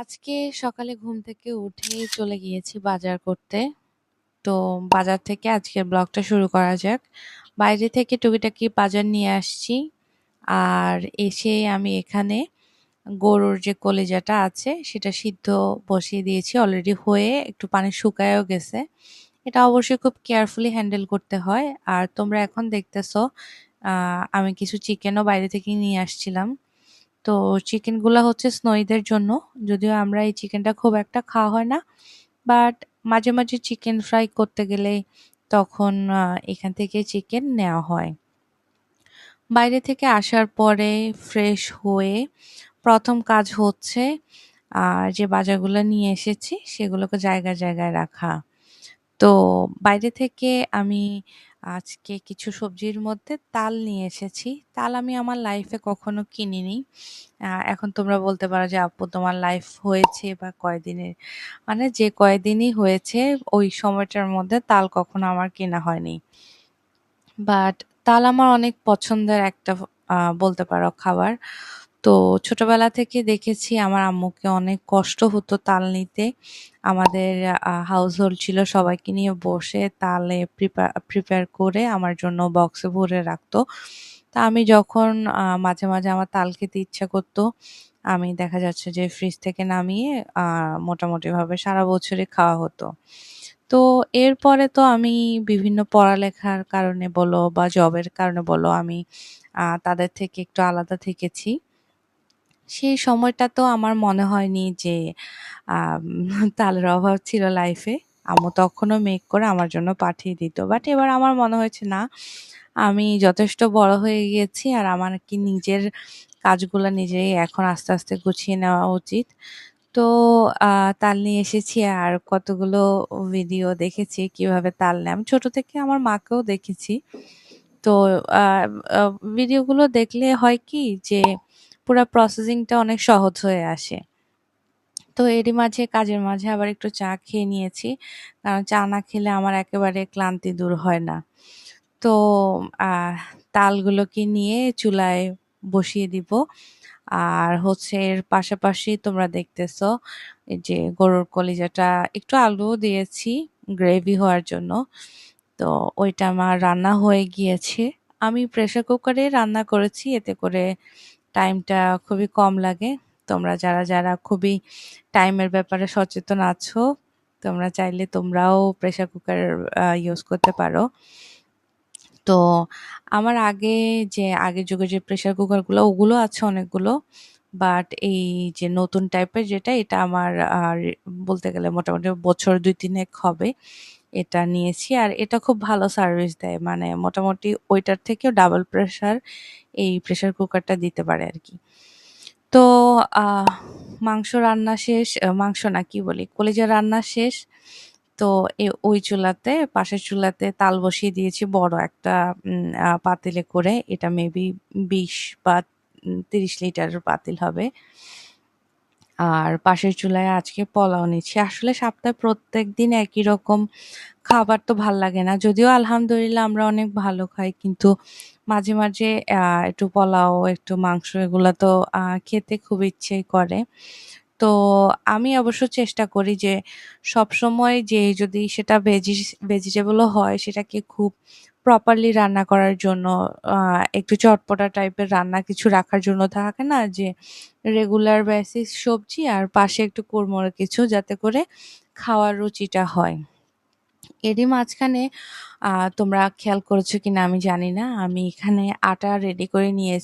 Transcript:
আজকে সকালে ঘুম থেকে উঠেই চলে গিয়েছি বাজার করতে। তো বাজার থেকে আজকের ব্লগটা শুরু করা যাক। বাইরে থেকে টুকিটাকি বাজার নিয়ে আসছি। আর এসে আমি এখানে গরুর যে কলেজাটা আছে, সেটা সিদ্ধ বসিয়ে দিয়েছি অলরেডি হয়ে একটু পানি শুকায়ও গেছে। এটা অবশ্যই খুব কেয়ারফুলি হ্যান্ডেল করতে হয়। আর তোমরা এখন দেখতেছো আমি কিছু চিকেনও বাইরে থেকে নিয়ে আসছিলাম। তো চিকেনগুলো হচ্ছে স্নোইদের জন্য। যদিও আমরা এই চিকেনটা খুব একটা খাওয়া হয় না। বাট মাঝে, মাঝে চিকেন ফ্রাই করতে গেলে তখন এখান থেকে চিকেন নেওয়া হয়। বাইরে থেকে আসার পরে ফ্রেশ হয়ে প্রথম কাজ হচ্ছে আ যে বাজারগুলো নিয়ে এসেছি সেগুলোকে জায়গায়, জায়গায় রাখা। তো বাইরে থেকে আমি আজকে কিছু সবজির মধ্যে তাল নিয়ে এসেছি। তাল আমি আমার লাইফে কখনো কিনিনি। এখন তোমরা বলতে পারো যে, "আপু তোমার লাইফ হয়েছে বা কয়দিনের?" মানে যে কয়দিনই হয়েছে ওই সময়টার মধ্যে তাল কখনো আমার কেনা হয়নি। বাট তাল আমার অনেক পছন্দের একটা বলতে পারো খাবার। তো ছোটবেলা থেকে দেখেছি আমার আম্মুকে অনেক কষ্ট হতো তাল নিতে। আমাদের হাউস হোল্ড ছিল সবাইকে নিয়ে বসে তালে প্রিপা প্রিপেয়ার করে আমার জন্য বক্সে ভরে রাখতো। তা আমি যখন মাঝে, মাঝে আমার তাল খেতে ইচ্ছা করতো আমি দেখা যাচ্ছে যে ফ্রিজ থেকে নামিয়ে মোটামুটিভাবে সারা বছরই খাওয়া হতো। তো এরপরে তো আমি বিভিন্ন পড়ালেখার কারণে বলো বা জবের কারণে বলো আমি তাদের থেকে একটু আলাদা থেকেছি। সেই সময়টা তো আমার মনে হয়নি যে আম তালের অভাব ছিল লাইফে। আম্মু তখনও মেক করে আমার জন্য পাঠিয়ে দিত। বাট এবার আমার মনে হয়েছে না, আমি যথেষ্ট বড় হয়ে গিয়েছি আর আমার কি নিজের কাজগুলা নিজেই এখন আস্তে, আস্তে গুছিয়ে নেওয়া উচিত। তো তাল নিয়ে এসেছি আর কতগুলো ভিডিও দেখেছি কীভাবে তাল নেয়। আমি ছোট থেকে আমার মাকেও দেখেছি। তো ভিডিওগুলো দেখলে হয় কি যে পুরা প্রসেসিংটা অনেক সহজ হয়ে আসে। তো এরই মাঝে, কাজের মাঝে আবার একটু চা খেয়ে নিয়েছি। কারণ চা না খেলে আমার একেবারে ক্লান্তি দূর হয় না। তো তালগুলোকে নিয়ে চুলায় বসিয়ে দিব। আর হচ্ছে এর পাশাপাশি তোমরা দেখতেছো যে গরুর কলিজাটা, একটু আলুও দিয়েছি গ্রেভি হওয়ার জন্য। তো ওইটা আমার রান্না হয়ে গিয়েছে। আমি প্রেসার কুকারে রান্না করেছি, এতে করে টাইমটা খুবই কম লাগে। তোমরা যারা, যারা খুবই টাইমের ব্যাপারে সচেতন আছো, তোমরা চাইলে তোমরাও প্রেসার কুকার ইউজ করতে পারো। তো আমার আগে যে আগের যুগে যে প্রেসার কুকারগুলো ওগুলো আছে অনেকগুলো। বাট এই যে নতুন টাইপের যেটা এটা আমার বলতে গেলে মোটামুটি বছর দুই তিনেক হবে। এটা নিয়েছি আর এটা খুব ভালো সার্ভিস দেয়। মানে মোটামুটি ওইটার থেকেও ডাবল প্রেশার এই প্রেসার কুকারটা দিতে পারে আর কি তো মাংস রান্না শেষ, মাংস না কি বলি কলিজা রান্না শেষ। তো ওই চুলাতে পাশের চুলাতে তাল বসিয়ে দিয়েছি বড় একটা পাতিলে করে। এটা মেবি ২০ বা তিরিশ ৩০ লিটারের পাতিল হবে। আর পাশের চুলায় আজকে পোলাও নিচ্ছি। আসলে সপ্তাহে প্রত্যেক দিন একই রকম খাবার তো ভালো লাগে না। যদিও আলহামদুলিল্লাহ আমরা অনেক ভালো খাই। কিন্তু মাঝে, মাঝে একটু পোলাও, একটু মাংস এগুলো তো খেতে খুব ইচ্ছে করে। তো আমি অবশ্য চেষ্টা করি যে সবসময় যে যদি সেটা ভেজি ভেজিটেবলও হয় সেটাকে খুব প্রপারলি রান্না করার জন্য একটু চটপটা টাইপের রান্না কিছু রাখার জন্য থাকে না যে রেগুলার বেসিস সবজি আর পাশে একটু কোরমোর কিছু যাতে করে খাওয়ার রুচিটা হয়। এরই মাঝখানে তোমরা খেয়াল করেছ কিনা আমি জানি না। আমি এখানে আটা রেডি করে নিয়েছি।